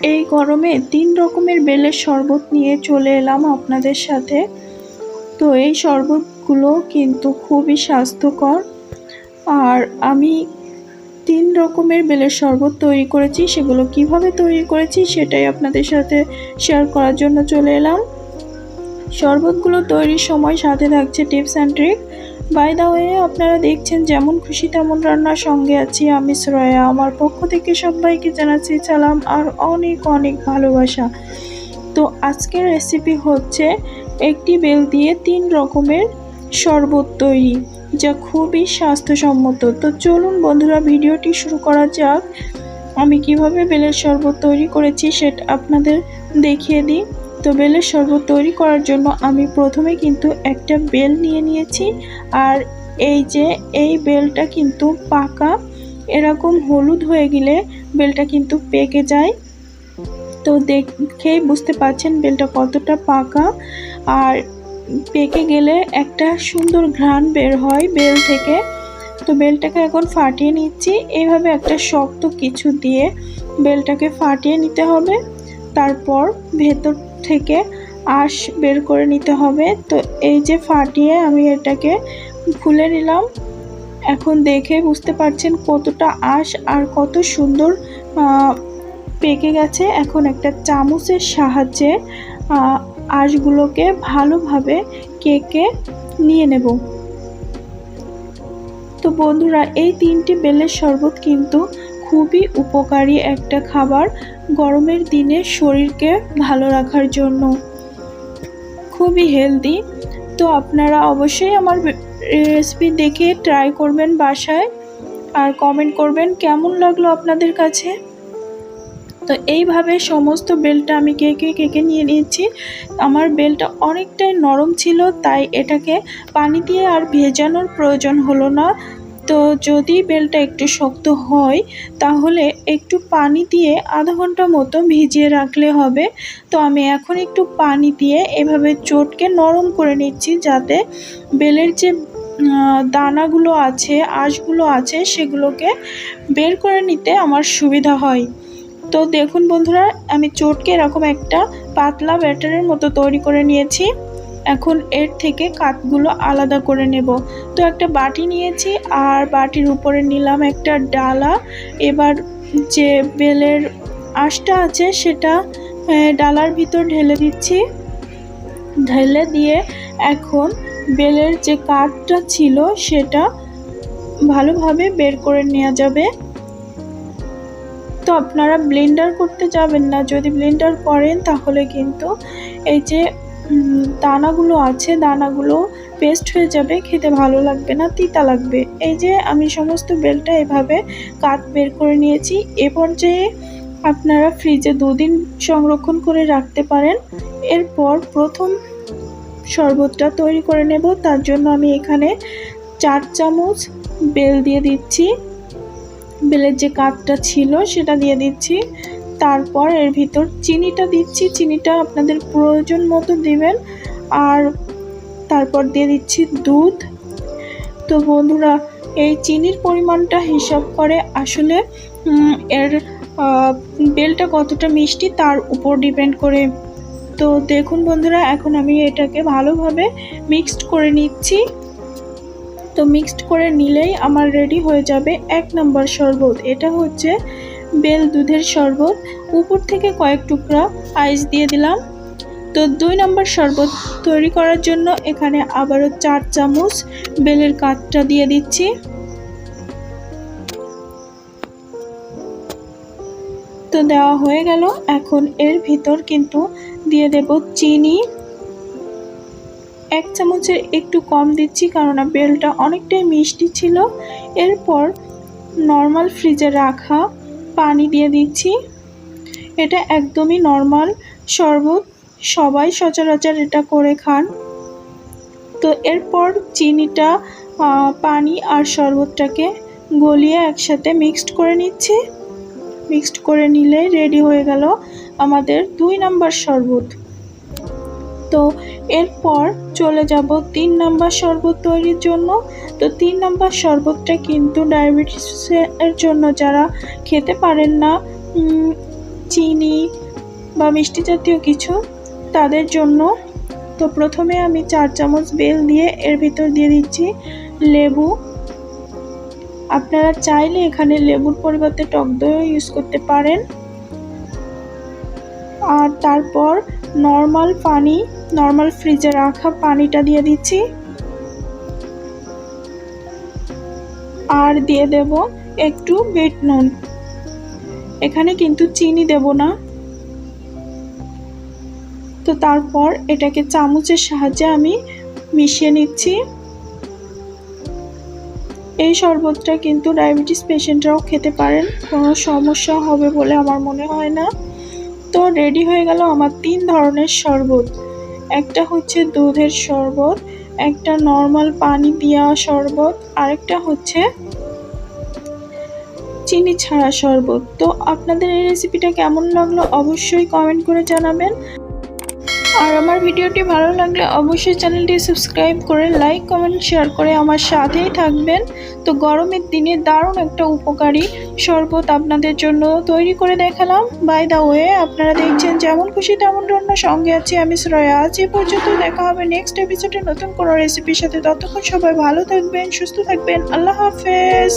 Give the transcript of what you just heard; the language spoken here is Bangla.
এই গরমে তিন রকমের বেলের শরবত নিয়ে চলে এলাম আপনাদের সাথে। তো এই শরবতগুলো কিন্তু খুবই স্বাস্থ্যকর। আর আমি তিন রকমের বেলের শরবত তৈরি করেছি, সেগুলো কীভাবে তৈরি করেছি সেটাই আপনাদের সাথে শেয়ার করার জন্য চলে এলাম। শরবতগুলো তৈরির সময় সাথে থাকছে tips and trick by the way আপনারা দেখছেন যেমন খুশি তেমন রান্নার সঙ্গে আছি আমি শ্রয়া আমার পক্ষ থেকে সবাইকে জানাচ্ছি সালাম আর অনেক অনেক ভালোবাসা। তো আজকের রেসিপি হচ্ছে একটি বেল দিয়ে তিন রকমের শরবত তৈরি, যা খুবই স্বাস্থ্যসম্মত। তো চলুন বন্ধুরা, ভিডিওটি শুরু করা যাক। আমি কীভাবে বেলের শরবত তৈরি করেছি সেটা আপনাদের দেখিয়ে দিই। তো বেলের শরবত তৈরি করার জন্য আমি প্রথমে কিন্তু একটা বেল নিয়ে নিয়েছি। আর এই যে, এই বেলটা কিন্তু পাকা, এরকম হলুদ হয়ে গেলে বেলটা কিন্তু পেকে যায়। তো দেখেই বুঝতে পারছেন বেলটা কতটা পাকা। আর পেকে গেলে একটা সুন্দর ঘ্রাণ বের হয় বেল থেকে। তো বেলটাকে এখন ফাটিয়ে নিচ্ছি। এইভাবে একটা শক্ত কিছু দিয়ে বেলটাকে ফাটিয়ে নিতে হবে। তারপর ভেতর থেকে আঁশ বের করে নিতে হবে। তো এই যে ফাটিয়ে আমি এটাকে খুলে নিলাম। এখন দেখে বুঝতে পারছেন কতটা আঁশ আর কত সুন্দর পেকে গেছে। এখন একটা চামচের সাহায্যে আঁশগুলোকে ভালোভাবে কেকে নিয়ে নেব। তো বন্ধুরা, এই তিনটি বেলের শরবত কিন্তু খুবই উপকারী একটা খাবার গরমের দিনে শরীরকে ভালো রাখার জন্য। খুবই হেলদি তো আপনারা অবশ্যই আমার রেসিপি দেখে ট্রাই করবেন বাসায়। আর কমেন্ট করবেন কেমন লাগল আপনাদের কাছে? তো এইভাবে সমস্ত বেলটা আমি কেকে কেকে নিয়ে নিয়েছি। আমার বেলটা অনেকটাই নরম ছিল, তাই এটাকে পানি দিয়ে আর ভেজানোর প্রয়োজন হলো না। তো যদি বেলটা একটু শক্ত হয়, তাহলে একটু পানি দিয়ে আধা ঘণ্টা মতো ভিজিয়ে রাখলে হবে। তো আমি এখন একটু পানি দিয়ে এভাবে চটকে নরম করে নিচ্ছি যাতে বেলের যে দানাগুলো আছে, আঁশগুলো আছে, সেগুলোকে বের করে নিতে আমার সুবিধা হয়। তো দেখুন বন্ধুরা, আমি চটকে এরকম একটা পাতলা ব্যাটারের মতো তৈরি করে নিয়েছি। এখন এর থেকে কাতগুলো আলাদা করে নেব। তো একটা বাটি নিয়েছি আর বাটির উপরে নিলাম একটা ডালা। এবার যে বেলের আঁশটা আছে সেটা ডালার ভিতর ঢেলে দিচ্ছি। ঢেলে দিয়ে এখন বেলের যে কাঠটা ছিল সেটা ভালোভাবে বের করে নেওয়া যাবে। তো আপনারা ব্লেন্ডার করতে যাবেন না। যদি ব্লেন্ডার করেন তাহলে কিন্তু এই যে দানাগুলো আছে, দানাগুলো পেস্ট হয়ে যাবে, খেতে ভালো লাগবে না, তিতা লাগবে। এই যে আমি সমস্ত বেলটা এভাবে কাট বের করে নিয়েছি। এ পর্যায়ে আপনারা ফ্রিজে দুদিন সংরক্ষণ করে রাখতে পারেন, এরপর প্রথম শরবতটা তৈরি করে নেব। তার জন্য আমি এখানে চার চামচ বেল দিয়ে দিচ্ছি। বেলের যে কাঠটা ছিল, সেটা দিয়ে দিচ্ছি। তারপর এর ভিতর চিনিটা দিচ্ছি, চিনিটা আপনাদের প্রয়োজন মতো দিবেন। আর তারপর দিয়ে দিচ্ছি দুধ। তো বন্ধুরা, এই চিনির পরিমাণটা হিসাব করে আসলে এর বেলটা কতটা মিষ্টি তার উপর ডিপেন্ড করে। তো দেখুন বন্ধুরা, এখন আমি এটাকে ভালোভাবে মিক্সড করে নিচ্ছি। তো মিক্সড করে নিলেই আমার রেডি হয়ে যাবে এক নম্বর শরবত। এটা হচ্ছে বেল দুধের শরবত, উপর থেকে কয়েক টুকরা আইস দিয়ে দিলাম। তো দুই নম্বর শরবত তৈরি করার জন্য এখানে আবারও চার চামচ বেলের কাঠটা দিয়ে দিচ্ছি। তো দেওয়া হয়ে গেল। এখন এর ভিতর কিন্তু দিয়ে দেব চিনি। এক চামচের একটু কম দিচ্ছি কারণ বেলটা অনেকটাই মিষ্টি ছিল। এরপর নর্মাল ফ্রিজে রাখা পানি দিয়ে দিচ্ছি। এটা একদমই নর্মাল শরবত। সবাই সচরাচর এটা করে খান। তো এরপর চিনিটা পানি আর শরবতটাকে গলিয়ে একসাথে মিক্সড করে নিচ্ছি। মিক্সড করে নিলে রেডি হয়ে গেল আমাদের দুই নাম্বার শরবত। তো এরপর চলে যাব তিন নাম্বার শরবত তৈরির জন্য। তো তিন নাম্বার শরবতটা কিন্তু ডায়াবেটিসের জন্য যারা খেতে পারেন না চিনি বা মিষ্টি জাতীয় কিছু, তাদের জন্য। তো প্রথমে আমি চার চামচ বেল দিয়ে এর ভিতর দিয়ে দিচ্ছি লেবু। আপনারা চাইলে এখানে লেবুর পরিবর্তে টক দইও ইউজ করতে পারেন। আর তারপর নর্মাল পানি নর্মাল ফ্রিজে রাখা পানিটা দিয়ে দিচ্ছি। আর দিয়ে দেব একটু বিট নুন। এখানে কিন্তু চিনি দেব না। তো তারপর এটাকে চামচের সাহায্যে আমি মিশিয়ে নিচ্ছি। এই শরবতটা কিন্তু ডায়াবেটিস পেশেন্টরাও খেতে পারেন, কোনো সমস্যা হবে বলে আমার মনে হয় না। তো রেডি হয়ে গেল আমার তিন ধরনের শরবত। একটা হচ্ছে দুধের শরবত, একটা নর্মাল পানি পিয়া শরবত, আরেকটা হচ্ছে চিনি ছাড়া শরবত। তো আপনাদের এই রেসিপিটা কেমন লাগল অবশ্যই কমেন্ট করে জানাবেন। আর আমার ভিডিওটি ভালো লাগলে অবশ্যই চ্যানেলটি সাবস্ক্রাইব করে লাইক, কমেন্ট, শেয়ার করে আমার সাথেই থাকবেন। তো গরমের দিনে দারুণ একটা উপকারী শরবত আপনাদের জন্য তৈরি করে দেখালাম। বাই দা ওয়ে আপনারা দেখছেন যেমন খুশি তেমন রান্না সঙ্গে আছি আমি শ্রয়া। আজ এ পর্যন্ত দেখা হবে নেক্সট এপিসোডে নতুন কোনো রেসিপির সাথে। ততক্ষণ সবাই ভালো থাকবেন, সুস্থ থাকবেন। আল্লাহ হাফেজ।